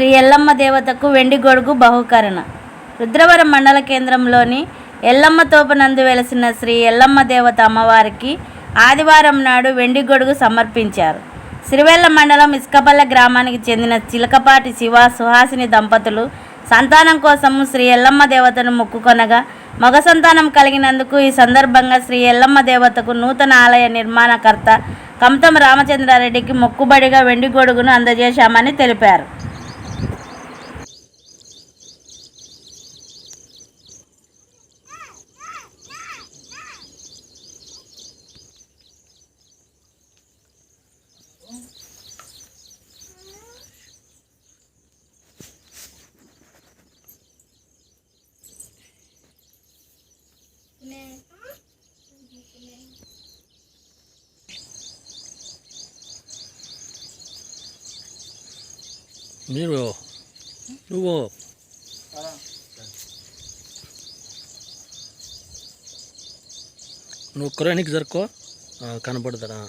శ్రీ ఎల్లమ్మ దేవతకు వెండి గొడుగు బహుకరణ. రుద్రవరం మండల కేంద్రంలోని ఎల్లమ్మ తోపనందు వెలసిన శ్రీ ఎల్లమ్మ దేవత అమ్మవారికి ఆదివారం నాడు వెండి గొడుగు సమర్పించారు. సిరివెల్ల మండలం ఇసుకపల్లె గ్రామానికి చెందిన చిలకపాటి శివ సుహాసిని దంపతులు సంతానం కోసం శ్రీ ఎల్లమ్మ దేవతను మొక్కుకొనగా మగ సంతానం కలిగినందుకు ఈ సందర్భంగా శ్రీ ఎల్లమ్మ దేవతకు నూతన ఆలయ నిర్మాణకర్త కమతం రామచంద్రారెడ్డికి మొక్కుబడిగా వెండి గొడుగును అందజేశామని తెలిపారు. మీరు నువ్వు నువ్వు కురానికి జరుకో కనపడతారా